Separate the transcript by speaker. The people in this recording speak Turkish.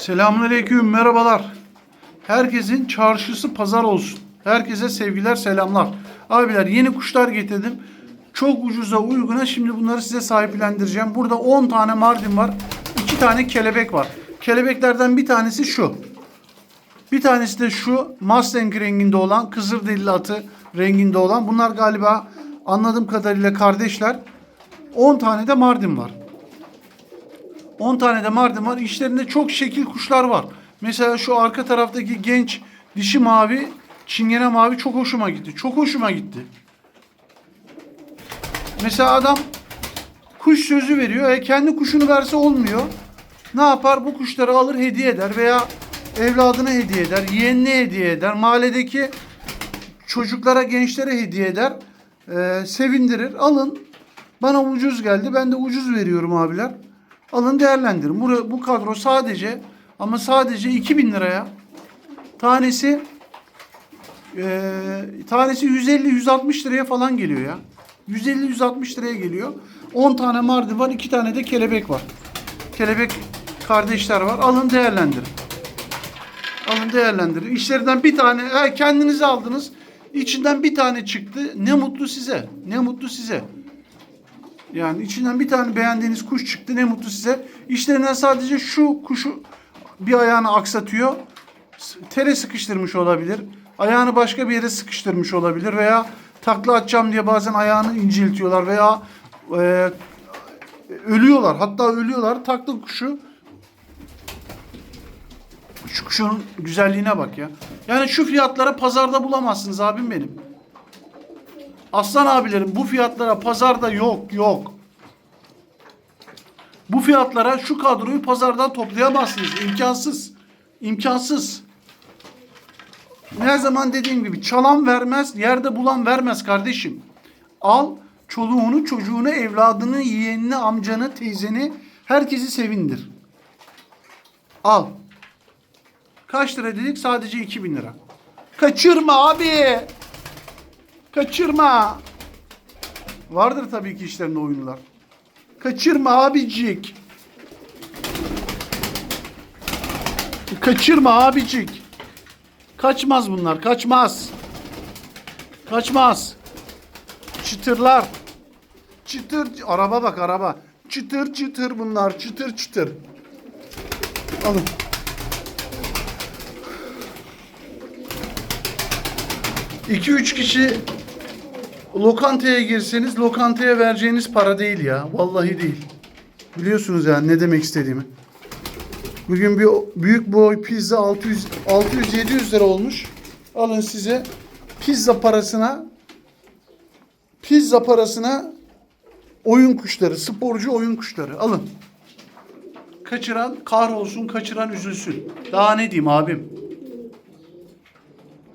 Speaker 1: Selamünaleyküm, merhabalar. Herkesin çarşısı pazar olsun. Herkese sevgiler, selamlar. Abiler yeni kuşlar getirdim. Çok ucuza, uyguna. Şimdi bunları size sahiplendireceğim. Burada 10 tane mardin var. 2 tane kelebek var. Kelebeklerden bir tanesi şu. Bir tanesi de şu Mustang renginde olan, Kızılderili atı renginde olan. Bunlar galiba anladığım kadarıyla kardeşler. 10 tane de mardin var. 10 tane de mardin var. İçlerinde çok şekil kuşlar var. Mesela şu arka taraftaki genç dişi mavi, çingene mavi çok hoşuma gitti. Çok hoşuma gitti. Mesela adam kuş sözü veriyor. E kendi kuşunu verse olmuyor. Ne yapar? Bu kuşları alır hediye eder veya evladına hediye eder, yeğenine hediye eder, mahalledeki çocuklara, gençlere hediye eder. Ee, sevindirir. Alın. Bana ucuz geldi. Ben de ucuz veriyorum abiler. Alın değerlendirin. Bu, bu kadro sadece ama sadece 2000 liraya tanesi e, tanesi 150-160 liraya falan geliyor ya. 150-160 liraya geliyor. 10 tane mardin var. 2 tane de kelebek var. Kelebek kardeşler var. Alın değerlendirin. Alın değerlendirin. İşlerinden bir tane he, kendinize aldınız. İçinden bir tane çıktı. Ne mutlu size. Ne mutlu size. Yani içinden bir tane beğendiğiniz kuş çıktı. Ne mutlu size. İşlerinden sadece şu kuşu bir ayağını aksatıyor. Tere sıkıştırmış olabilir. Ayağını başka bir yere sıkıştırmış olabilir veya takla atacağım diye bazen ayağını inceltiyorlar veya e, ölüyorlar. Hatta ölüyorlar. Takla kuşu şu kuşun güzelliğine bak ya. Yani şu fiyatlara pazarda bulamazsınız abim benim. Aslan abilerim bu fiyatlara pazarda yok yok. Bu fiyatlara şu kadroyu pazardan toplayamazsınız. İmkansız. İmkansız. Her zaman dediğim gibi çalan vermez, yerde bulan vermez kardeşim. Al çoluğunu, çocuğunu, evladını, yeğenini, amcanı, teyzeni herkesi sevindir. Al. Kaç lira dedik? Sadece 2000 lira. Kaçırma abi. Kaçırma. Vardır tabii ki işlerinde oyunlar. Kaçırma abicik. Kaçırma abicik. Kaçmaz bunlar, kaçmaz. Kaçmaz. Çıtırlar. Çıtır, araba bak araba. Çıtır çıtır bunlar, çıtır çıtır. Alın. İki üç kişi lokantaya girseniz lokantaya vereceğiniz para değil ya. Vallahi değil. Biliyorsunuz yani ne demek istediğimi. Bugün bir büyük boy pizza 600 600 700 lira olmuş. Alın size pizza parasına pizza parasına oyun kuşları, sporcu oyun kuşları alın. Kaçıran kahrolsun, kaçıran üzülsün. Daha ne diyeyim abim?